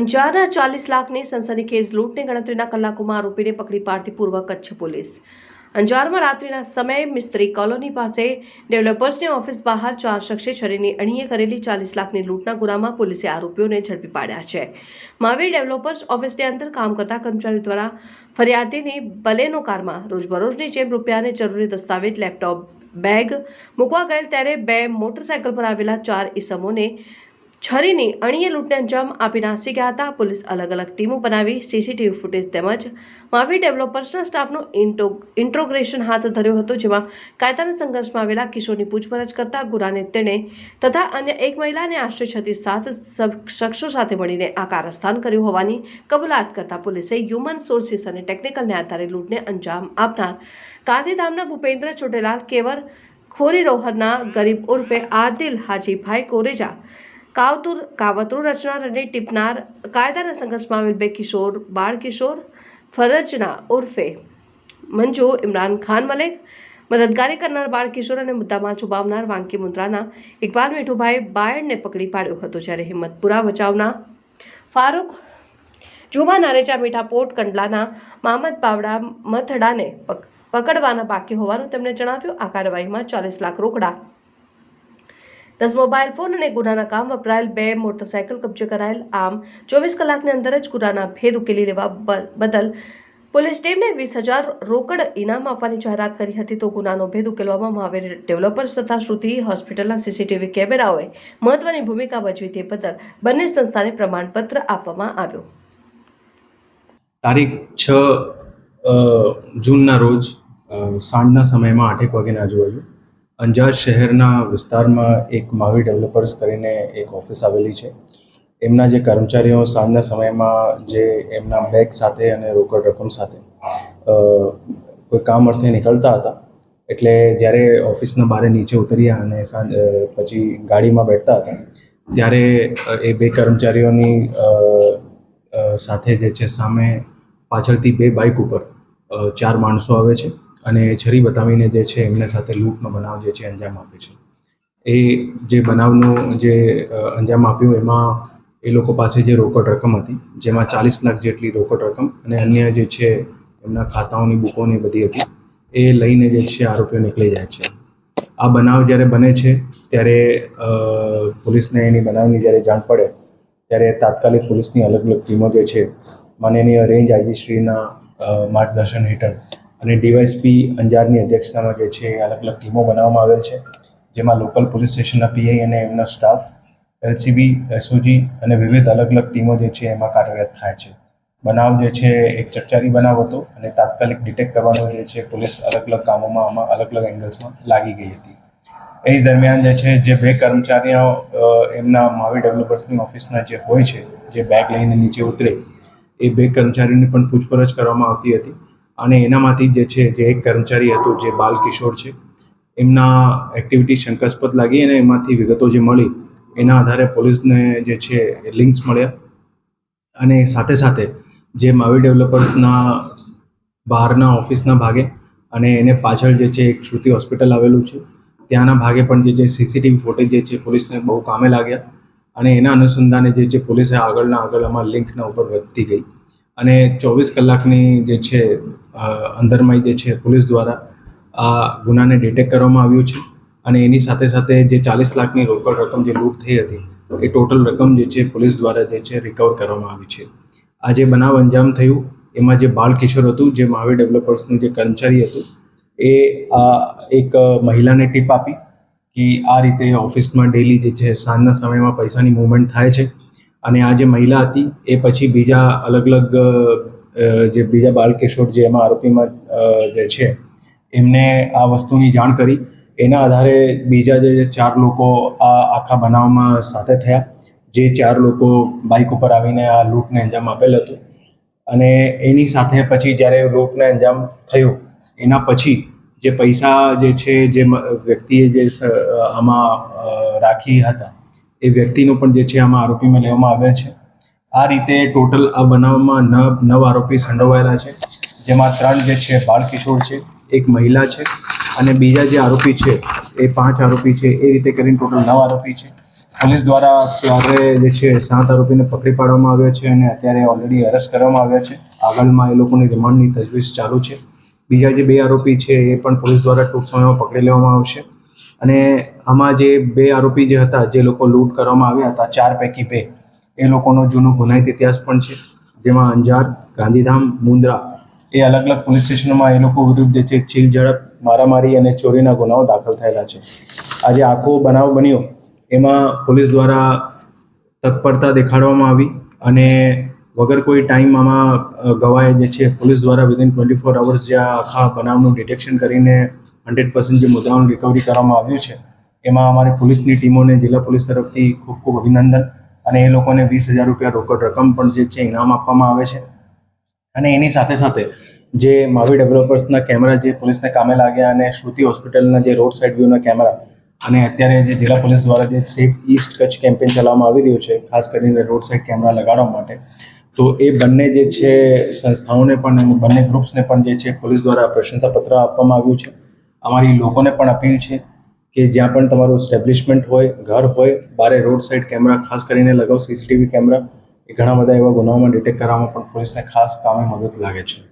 અંજારના ચાલીસ લાખની સનસનીખેજ લૂંટની ગણતરીના કલાકોમાં આરોપીને પકડી પાડતી પૂર્વ કચ્છ પોલીસ. અંજારમાં રાત્રિના સમયે મિસ્ત્રી કોલોની પાસે ડેવલપર્સની ઓફિસ બહાર ચાર શખ્સે છરીની અણીએ કરેલી ચાલીસ લાખની લૂંટના ગુનામાં પોલીસે આરોપીઓને ઝડપી પાડ્યા છે. મહાવીર ડેવલપર્સ ઓફિસની અંદર કામ કરતા કર્મચારીઓ દ્વારા ફરિયાદીની બલેનો કારમાં રોજબરોજની જેમ રૂપિયાને જરૂરી દસ્તાવેજ, લેપટોપ, બેગ મૂકવા ગયેલ ત્યારે બે મોટરસાયકલ પર આવેલા ચાર ઈસમોને છરીની અણીએ લૂંટને અંજામ આપી નાસી ગયા હતા. પોલીસ અલગ અલગ ટીમો બનાવી સીસીટીવી ફૂટેજ તેમજ માવી ડેવલપર્સના સ્ટાફનો ઇન્ટો ઇન્ટ્રોગ્રેશન હાથ ધર્યો હતો, જેમાં કાયદાના સંઘર્ષમાં આવેલા કિશોરની પૂછપરછ કરતા ગુનાને તેણે તથા અન્ય એક મહિલાને આશરે છત્રીસ સાત શખ્સો સાથે મળીને આ કારસ્થાન કર્યું હોવાની કબૂલાત કરતા પોલીસે હ્યુમન સોર્સિસ અને ટેકનિકલને આધારે લૂંટને અંજામ આપનાર ગાંધીધામના ભૂપેન્દ્ર ચોટેલાલ કેવર, ખોરી રોહરના ગરીબ ઉર્ફે આદિલ હાજીભાઈ કોરેજા કાવતુર, કાવતરું રચનાર અને ટીપનાર કાયદાના સંઘર્ષમાં આવેલ બે કિશોર, બાળ કિશોર, ફરજના ઉર્ફે મંજુ ઇમરાન ખાન મલેક, મદદગારી કરનાર બાળ કિશોર અને મુદ્દામાં છુપાવનાર વાંકી મુદ્રાના ઇકબાલ મીઠુભાઈ બાયડને પકડી પાડ્યો હતો જ્યારે હિંમતપુરા બચાવના ફારૂક જુમા નારેચા મીઠા પોટ કંડલાના મામદ પાવડા મથડાને પક- પકડવાના બાકી હોવાનું તેમણે જણાવ્યું. આ કાર્યવાહીમાં ચાલીસ લાખ રોકડા દસ મોબાઈલ ફોન અને ગુનાના કામ વપરાયેલ બે મોટરસાયકલ કબજે કરાયેલ આમ ચોવીસ કલાકની અંદર જ ગુનાના ભેદ ઉકેલી લેવા બદલ પોલીસ ટીમને વીસ હજાર રોકડ ઇનામ આપવાની જાહેરાત કરી હતી તો ગુનાનો ભેદ ઉકેલવામાં મહાવીર ડેવલપર્સ તથા શ્રુતિ હોસ્પિટલના સીસીટીવી કેમેરાઓએ મહત્વની ભૂમિકા ભજવી તે બદલ બંને સંસ્થાને પ્રમાણપત્ર આપવામાં આવ્યું. તારીખ છ જૂનના રોજ સાંજના સમયમાં આઠેક વાગ્યાના આજુબાજુ અંજાર શહેરના વિસ્તારમાં એક માવી ડેવલપર્સ કરીને એક ઓફિસ આવેલી છે. એમના જે કર્મચારીઓ સાંજના સમયમાં જે એમના બેગ સાથે અને રોકડ રકમ સાથે કોઈ કામ અર્થે નીકળતા હતા, એટલે જ્યારે ઓફિસના બારે નીચે ઉતર્યા અને સાંજ પછી ગાડીમાં બેઠતા હતા, ત્યારે એ બે કર્મચારીઓની સાથે જે છે સામે પાછળથી બે બાઇક ઉપર ચાર માણસો આવે છે. અને છરી બતાવીને જે છે એમને સાથે લૂંટનો બનાવ જે છે અંજામ આપે છે. એ જે બનાવનું જે અંજામ આપ્યું એમાં એ લોકો પાસે જે રોકડ રકમ હતી, જેમાં ચાલીસ લાખ જેટલી રોકડ રકમ અને અન્ય જે છે એમના ખાતાઓની બુકોની બધી હતી, એ લઈને જે છે આરોપીઓ નીકળી જાય છે. આ બનાવ જ્યારે બને છે, ત્યારે પોલીસને એની બનાવની જ્યારે જાણ પડે, ત્યારે તાત્કાલિક પોલીસની અલગ અલગ ટીમો જે છે, માનનીય રેન્જ આઈજીશ્રીના શ્રીના માર્ગદર્શન હેઠળ અને ડીવાયસપી અંજારની અધ્યક્ષતામાં જે છે અલગ અલગ ટીમો બનાવવામાં આવેલ છે, જેમાં લોકલ પોલીસ સ્ટેશનના પીઆઈ અને એમના સ્ટાફ, એલસીબી, એસઓજી અને વિવિધ અલગ અલગ ટીમો જે છે એમાં કાર્યરત થાય છે. બનાવ જે છે એક ચકચારી બનાવ હતો અને તાત્કાલિક ડિટેક્ટ કરવાનો જે છે પોલીસ અલગ અલગ કામોમાં આમાં અલગ અલગ એંગલ્સમાં લાગી ગઈ હતી. એ જ દરમિયાન જે છે જે બે કર્મચારીઓ એમના માવી ડેવલપર્સની ઓફિસના જે હોય છે, જે બેગ લઈને નીચે ઉતરે, એ બે કર્મચારીઓની પણ પૂછપરછ કરવામાં આવતી હતી. અને એનામાંથી જે છે, જે એક કર્મચારી હતો, જે બાલ કિશોર છે, એમના એક્ટિવિટી શંકાસ્પદ લાગી અને એમાંથી વિગતો જે મળી, એના આધારે પોલીસને જે છે લિંક્સ મળ્યા. અને સાથે સાથે જે માવી ડેવલપર્સના બહારના ઓફિસના ભાગે અને એને પાછળ જે છે, એક શ્રુતિ હોસ્પિટલ આવેલું છે, ત્યાંના ભાગે પણ જે છે સીસીટીવી ફૂટેજ જે છે, પોલીસને બહુ કામે લાગ્યા. અને એના અનુસંધાને જે છે, પોલીસે આગળના આગળ આમાં લિંકના ઉપર વધતી ગઈ. અને ચોવીસ કલાકની જે છે અંદરમાં જે છે પોલીસ દ્વારા આ ગુનાને ડિટેક્ટ કરવામાં આવ્યું છે અને એની સાથે સાથે જે ચાલીસ લાખની રોકડ રકમ જે લૂંટ થઈ હતી, એ ટોટલ રકમ જે છે પોલીસ દ્વારા જે છે રિકવર કરવામાં આવી છે. આ જે બનાવ અંજામ થયું, એમાં જે બાળ કિશોર હતું, જે મહાવીર ડેવલપર્સનું જે કર્મચારી હતું, એ આ એક મહિલાને ટીપ આપી કે આ રીતે ઓફિસમાં ડેલી જે છે સાંજના સમયમાં પૈસાની મૂવમેન્ટ થાય છે. અને આ જે મહિલા હતી, એ પછી બીજા અલગ અલગ જે બીજા બાલકિશોર જે એમાં આરોપીમાં જે છે, એમને આ વસ્તુની જાણ કરી. એના આધારે બીજા જે ચાર લોકો આ આખા બનાવમાં સાથે થયા. જે ચાર લોકો બાઇક ઉપર આવીને આ લૂંટને અંજામ આપેલ હતું. અને એની સાથે પછી જ્યારે લૂંટને અંજામ થયું, એના પછી જે પૈસા જે છે, જે વ્યક્તિએ જે આમાં રાખી હતા એ વ્યક્તિનો પણ જે છે આમાં આરોપીમાં લેવામાં આવ્યા છે. આ રીતે ટોટલ આ બનાવમાં નવ નવ આરોપી સંડોવાયેલા છે. જેમાં ત્રણ જે છે બાળકિશોર છે, એક મહિલા છે અને બીજા જે આરોપી છે, એ પાંચ આરોપી છે, એ રીતે કરીને ટોટલ નવ આરોપી છે. પોલીસ દ્વારા ત્યારે જે છે સાત આરોપીને પકડી પાડવામાં આવ્યો છે અને અત્યારે ઓલરેડી અરેસ્ટ કરવામાં આવ્યા છે. આગળમાં એ લોકોની રિમાન્ડની તજવીજ ચાલુ છે. બીજા જે બે આરોપી છે, એ પણ પોલીસ દ્વારા ટૂંક સમયમાં પકડી લેવામાં આવશે. અને આમાં જે બે આરોપી જે હતા, જે લોકો લૂંટ કરવામાં આવ્યા હતા, ચાર પૈકી બે, એ લોકોનો જૂનો ગુનાહિત ઇતિહાસ પણ છે. જેમાં અંજાર, ગાંધીધામ, મુન્દ્રા એ અલગ અલગ પોલીસ સ્ટેશનોમાં એ લોકો વિરુદ્ધ જે છે ચીલ, ઝડપ, મારામારી અને ચોરીના ગુનાઓ દાખલ થયેલા છે. આજે આખો બનાવ બન્યો, એમાં પોલીસ દ્વારા તત્પરતા દેખાડવામાં આવી અને વગર કોઈ ટાઈમ આમાં ગવાય જે છે, પોલીસ દ્વારા વિધિન ટ્વેન્ટી ફોર અવર્સ જે આખા બનાવનું ડિટેક્શન કરીને હંડ્રેડ પર્સન્ટ જે મુદ્દાઓનું રિકવરી કરવામાં આવ્યું છે, એમાં અમારી પોલીસની ટીમોને જિલ્લા પોલીસ તરફથી ખૂબ ખૂબ અભિનંદન અને એ લોકોને વીસ હજાર રૂપિયા રોકડ રકમ પણ જે છે, ઇનામ આપવામાં આવે છે. અને એની સાથે સાથે જે માવી ડેવલપર્સના કેમેરા જે પોલીસને કામે લાગ્યા અને શ્રુતિ હોસ્પિટલના જે રોડ સાઇડ વ્યૂના કેમેરા અને અત્યારે જે જિલ્લા પોલીસ દ્વારા જે સેફ ઈસ્ટ કચ્છ કેમ્પેન ચલાવવામાં આવી રહ્યું છે, ખાસ કરીને રોડ સાઇડ કેમેરા લગાડવા માટે, તો એ બંને જે છે સંસ્થાઓને પણ બંને ગ્રુપ્સને પણ જે છે પોલીસ દ્વારા પ્રશંસાપત્ર આપવામાં આવ્યું છે. અમારી લોકોને પણ અપીલ છે કે જ્યાં પણ તમારું સ્ટેબ્લિશમેન્ટ હોય, ઘર હોય, બારે રોડ સાઇડ કેમેરા ખાસ કરીને લગાવો સીસીટીવી કેમેરા એ ઘણા બધા એવા ગુનાઓમાં ડિટેક્ટ કરવામાં પણ પોલીસને ખાસ કામે મદદ લાગે છે.